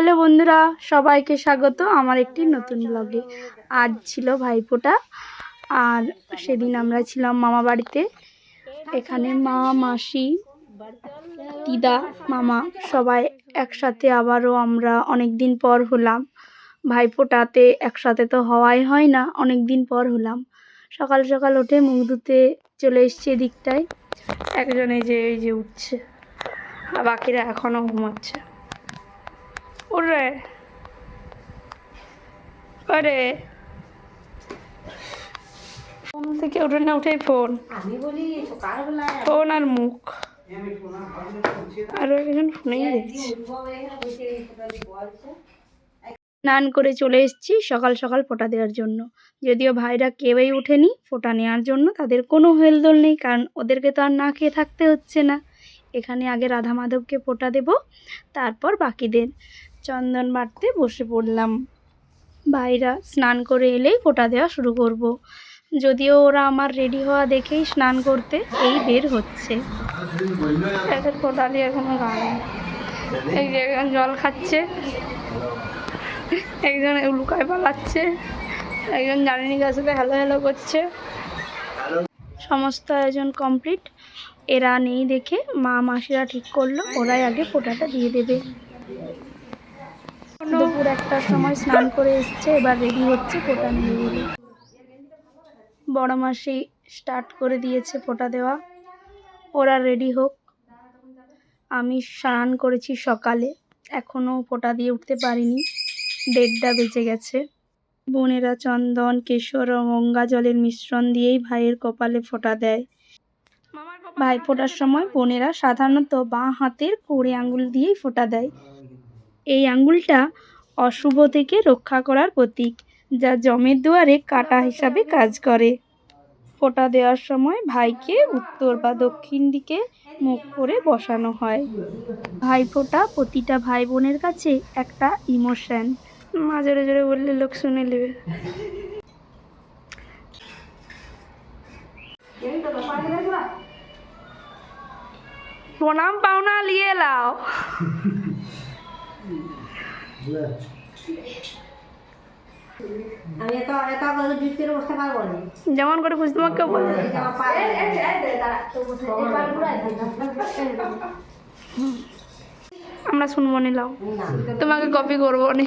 Hello বন্ধুরা, সবাইকে স্বাগত আমার একটি নতুন ব্লগে আজ ছিল ভাইফোঁটা, আর সেদিন আমরা ছিলাম মামা বাড়িতে। এখানে মা, মাসি, দিদা, মামা সবাই একসাথে, আবারও আমরা অনেক দিন পর হলাম। ভাইফোঁটাতে একসাথে তো হওয়াই হয় না অনেক দিন পর হলাম। সকাল সকাল উঠে মুখ ধুতে চলে এসছে এদিকটায়। একজনে যে এই যে উঠছে, আর বাকিরা এখনও ঘুমাচ্ছে। ওরে। ওরে ফোন থেকে ওঠে না উঠেই ফোন। ফোন আর মুখ। আর একজন ফোনেই দেখছি। স্নান করে চলে এসেছি সকাল সকাল ফোঁটা দেওয়ার জন্য। যদিও ভাইরা কেউই ওঠেনি ফোঁটা নেওয়ার জন্য তাদের কোনো হেলদোল নেই কারণ ওদেরকে তো আর না খেয়ে থাকতে হচ্ছে না। এখানে আগে রাধা মাধবকে ফোঁটা দেব তারপর বাকিদের। চন্দন বাটতে বসে পড়লাম। ভাইরা স্নান করে এলেই ফোঁটা দেওয়া শুরু করব। যদিও ওরা আমার রেডি হওয়া দেখেই স্নান করতে এই বের হচ্ছে। ফোঁটা গান এই যে জল খাচ্ছে একজন লুকায় পালাচ্ছে একজন জানিনি গাছতে হ্যালো হ্যালো করছে। সমস্ত আয়োজন কমপ্লিট এরা নেই দেখে মা মাসিরা ঠিক করল ওরাই আগে ফোঁটাটা দিয়ে দেবে। দুপুর একটার সময় স্নান করে এসছে এবার রেডি হচ্ছে ফোঁটা নেবে বলে। বড় মাসি স্টার্ট করে দিয়েছে ফোঁটা দেওয়া। ওরা রেডি হোক। আমি স্নান করেছি সকালে এখনও ফোঁটা দিয়ে উঠতে পারিনি। দেড়টা বেজে গেছে। বোনেরা চন্দন কেশর ও গঙ্গা জলের মিশ্রণ দিয়েই ভাইয়ের কপালে ফোঁটা দেয়। ভাই ফোটার সময় বোনেরা সাধারণত বাঁ হাতের কোড়ে আঙুল দিয়েই ফোঁটা দেয়। এই আঙ্গুলটা অশুভ থেকে রক্ষা করার প্রতীক, যা জমের দুয়ারে কাটা হিসাবে কাজ করে। ফোঁটা দেওয়ার সময় ভাইকে উত্তর বা দক্ষিণ দিকে মুখ করে বসানো হয়। ভাই ভাইফোঁটা প্রতিটা ভাই বোনের কাছে একটা ইমোশন। মা জোরে জোরে বললে লোক শুনে নেবে। প্রণাম পাওনা, লিয়ে লাও আমি এত এত করে বৃষ্টির বসতে পারব না যেমন করে খুশি তোমাকে বলে। আমরা শুনব নিলাম তোমাকে কপি করব নি।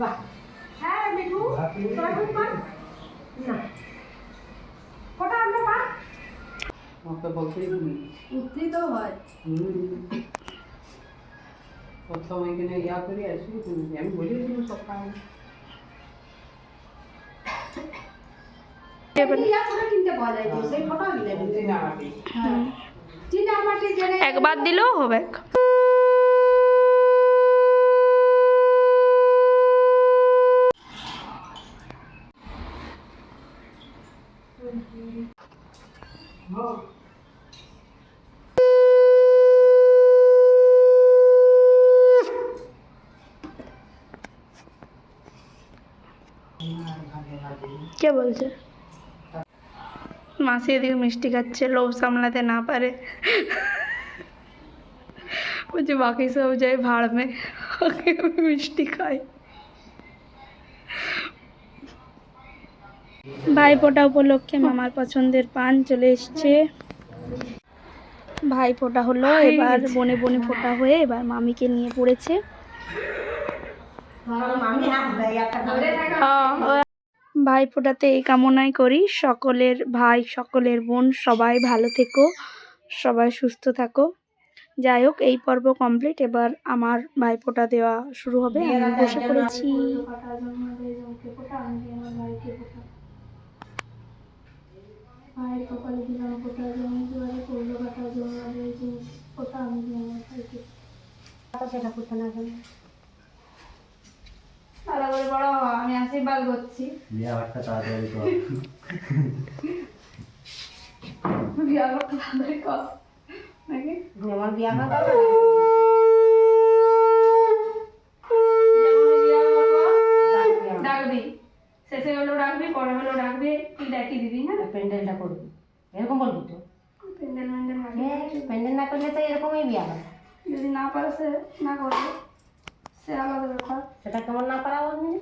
বাহ। না। আমাকে বলতেই তুমি উঠতেই তো হয়। প্রথম এখানে ইয়া করে আসি তুমি আমি বলি তুমি সব কাজ ইয়া করে কিনতে পাওয়া যায় তো সেই ফটো গিলে হুম। চিনা মাটি জেনে একবার দিলেও হবে কে বলছে? মাসি এদিকে মিষ্টি খাচ্ছে লোভ সামলাতে না পারে। বলছে বাকি সব যায় ভাড় মে আগে আমি মিষ্টি খাই। ভাই ফোঁটা উপলক্ষে মামার পছন্দের পান চলে এসছে। ভাই ফোঁটা হলো এবার বনে বনে ফোঁটা হয়ে এবার মামিকে নিয়ে পড়েছে। ভাই ফোটাতে এই কামনাই করি। সকলের ভাই সকলের বোন সবাই ভালো থেকো সবাই সুস্থ থাকো। যাই হোক এই পর্ব কমপ্লিট এবার আমার ভাইফোঁটা দেওয়া শুরু হবে। আমি বসে পড়েছি। ভাইয়ের কপালে দিলাম জমি দুয়ারে কাটা আমি আমার সেটা করতে না জানি ভালো করে বড় আমি আশীর্বাদ করছি। বিয়া ভাতটা তাড়াতাড়ি কর। বিয়া করতে তাড়াতাড়ি কর। নাকি? আমার বিয়া করা? বিয়া ডাকবি। শেষে হলো ডাকবি পরে হলো ডাকবি তুই ডাকি দিবি হ্যাঁ? প্যান্ডেলটা করবি। এরকম বলবি তো? প্যান্ডেল ম্যান্ডেল হ্যাঁ প্যান্ডেল না করলে তো এরকমই বিয়া হবে। যদি না পারে সে না করবে। ব্যাপার সেটা কেমন না পারা বলবি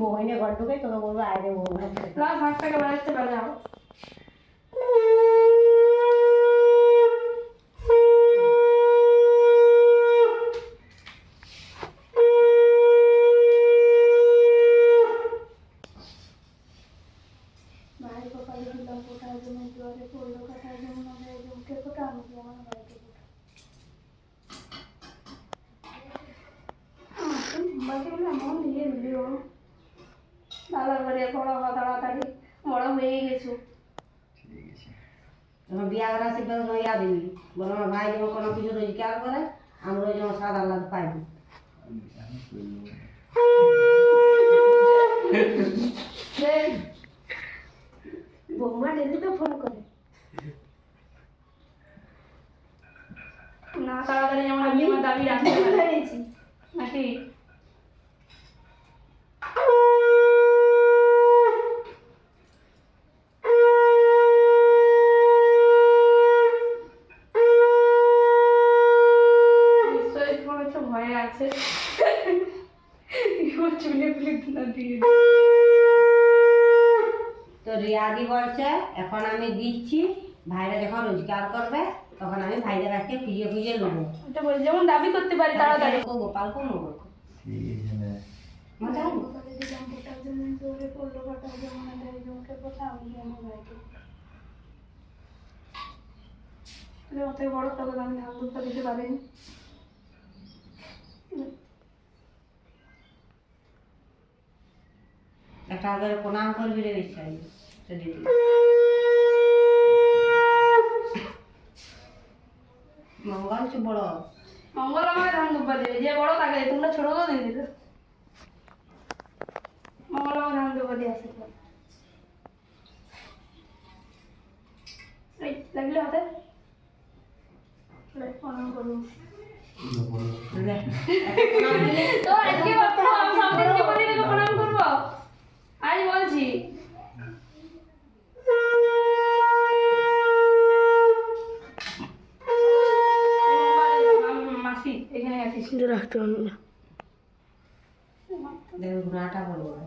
বইনে ঘর ঢুকে তোকে বলব আয় রে বউ বাজাও ভাই কপালে দিলাম ফোটা জমি দুয়ারে পড়ল কাটা জমি জমকে ফোটা আমি আমার ভাইকে ফোটা বাকি বলে এমন দিয়ে দিবি ও দাদা করে হওয়া তাড়াতাড়ি বড় হয়ে গেছো। ঠিক আছে তোমার বিয়া করা শিখবে তো দিবি বলো আমার ভাই যেমন কোনো কিছু রোজগার করে আমরা ওই যেমন সাদা পাইবি বৌমা ডেলি তো ফোন করে। না তাড়াতাড়ি আমার দাবি রাখতে পেরেছি নাকি নিশ্চয়ই কোনো কিছু ভয়ে আছে এবার চুলে ফুলে না দিয়ে। তো রিয়াদি বলছে এখন আমি দিচ্ছি ভাইরা যখন রোজগার করবে তখন আমি ভাইদের কাছে খুঁজে খুঁজে নেব। বলি যেমন দাবি করতে পারি তাড়াতাড়ি। গোপাল কো নেব। মজা হবে বড় তবে আমি দিতে পারিনি একটা আগে প্রণাম করবি রে দিদি। মঙ্গল চু বড়? মঙ্গল আমাকে ধান দুব্বা দেবে যে বড় তাকে তোমরা ছোট তো দিয়ে দিবে মঙ্গল আমাকে ধান দুব্বা দিয়ে আসে লাগলে হাতে? প্রণাম করুন দিলে তো আজকে প্রণাম করব আজ বলছি আমি মাসি এখানে আছিস রাখতে পারব না দেখবে ঘোড়াটা বড় বড়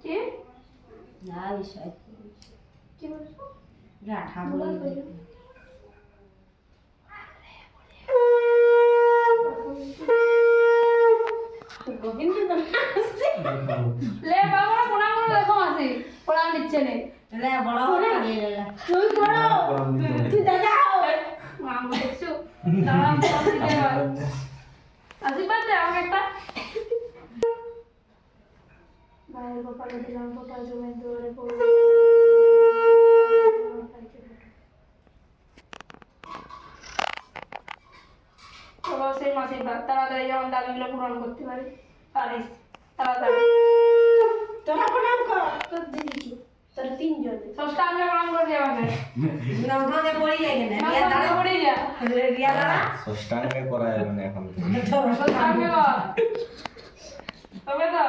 কি না বিশ্বাস কি বলছো আঠা বলে গোবিন্দ লে বাবা প্রণাম করে দেখো মাসি প্রণাম দিচ্ছে নে লে বড় বড় লে লে লে তুই করো গরম দিতে হবে। তুই দাদা মাম দেখছ দাঁড়াম প্রণাম দিতে হয় আশীর্বাদ দে আমাকে একটা ভাইয়ের কপালে দিলাম কপাল জমে দুয়ারে পড়ল চলো সেই মাসির বাদ তাড়াতাড়ি যেমন দাবিগুলো পূরণ করতে পারি। পারিস। তাড়াতাড়ি। তোরা প্রণাম কর। তোর দিদি তোর তিনজন। ষষ্ঠাঙ্গে প্রণাম করবি আমাকে নমস্কার পড়ি যায় না রিয়া দাঁড়া। পড়ে যা। রিয়া দাঁড়া। ষষ্ঠাঙ্গে করা যাবে না এখন। ষষ্ঠাঙ্গে কর তবে তো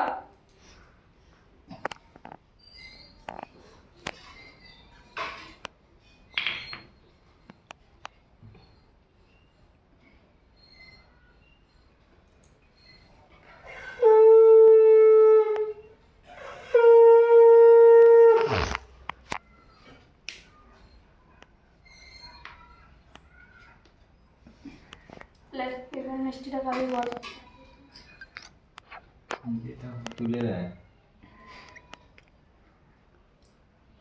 লে এখানে মিষ্টিটা খাবি বল। তুলে দেয়।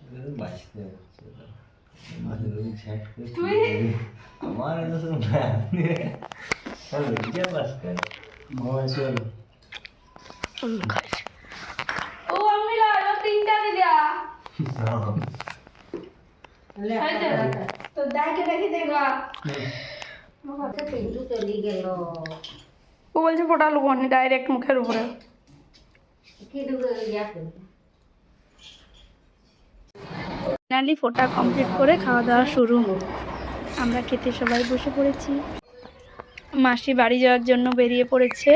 এটা। তো বাঁচতে হচ্ছে তো। আমার এটা শুনে লজ্জা ও আমি লাগালো তিনটা দিয়া তো ডাকে ডাকে দেখবা। ও বলছে ফোটা লুবনি ডাইরেক্ট মুখের উপরে। ফাইনালি ফোটা কমপ্লিট করে খাওয়া দাওয়া শুরু। আমরা খেতে সবাই বসে পড়েছি। মাসি বাড়ি যাওয়ার জন্য বেরিয়ে পড়েছে।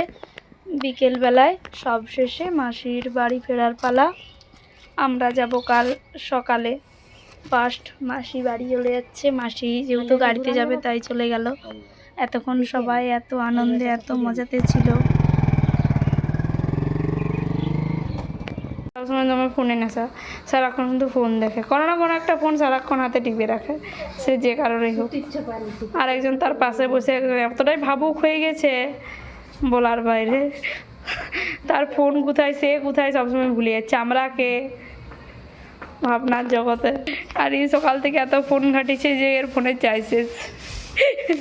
বিকেলবেলায় সব শেষে মাসির বাড়ি ফেরার পালা। আমরা যাব কাল সকালে। ফার্স্ট মাসি বাড়ি চলে যাচ্ছে। মাসি যেহেতু গাড়িতে যাবে, তাই চলে গেল। এতক্ষণ সবাই এত আনন্দে, এত মজাতে ছিল। সবসময় তোমার ফোনে নেশা সারাক্ষণ কিন্তু ফোন দেখে। কোনো না কোনো একটা ফোন সারাক্ষণ হাতে টিপে রাখে। সে যে কারণেই হোক। আর একজন তার পাশে বসে এতটাই ভাবুক হয়ে গেছে বলার বাইরে। তার ফোন কোথায়, সে কোথায়, সবসময় ভুলে যাচ্ছে। আমরা কে? ভাবনার জগতে। আর এই সকাল থেকে এত ফোন ঘাটিছে যে এর ফোনের শেষ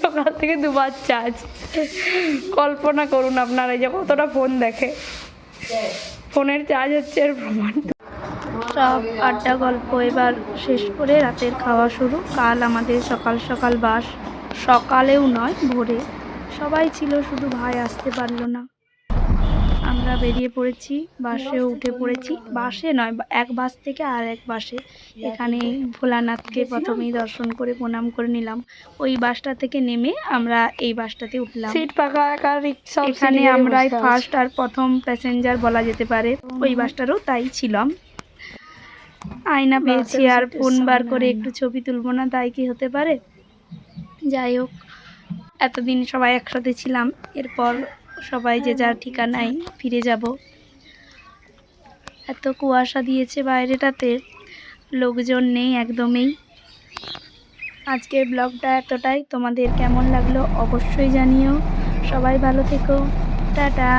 সকাল থেকে দুবার চার্জ কল্পনা করুন আপনারা এই যে কতটা ফোন দেখে। ফোনের চার্জ হচ্ছে এর প্রমাণ। সব আড্ডা গল্প এবার শেষ করে রাতের খাওয়া শুরু। কাল আমাদের সকাল সকাল বাস। সকালেও নয়, ভোরে। সবাই ছিল, শুধু ভাই আসতে পারল না। আমরা বেরিয়ে পড়েছি বাসেও উঠে পড়েছি। বাসে নয় এক বাস থেকে আর এক বাসে। এখানে ভোলানাথকে প্রথমেই দর্শন করে প্রণাম করে নিলাম। ওই বাসটা থেকে নেমে আমরা এই বাসটাতে উঠলাম। সিট পাকা এখানে আমরাই ফার্স্ট আর প্রথম প্যাসেঞ্জার বলা যেতে পারে। ওই বাসটারও তাই ছিলাম। আয়না পেয়েছি আর ফোন বার করে একটু ছবি তুলবো না তাই কি হতে পারে? যাই হোক এতদিন সবাই একসাথে ছিলাম। এরপর সবাই যে যার ঠিকানায় ফিরে যাব। এত কুয়াশা দিয়েছে বাইরেটাতে, লোকজন নেই একদমই। আজকের ব্লগটা এতটাই। তোমাদের কেমন লাগল অবশ্যই জানিও। সবাই ভালো থেকো। টাটা।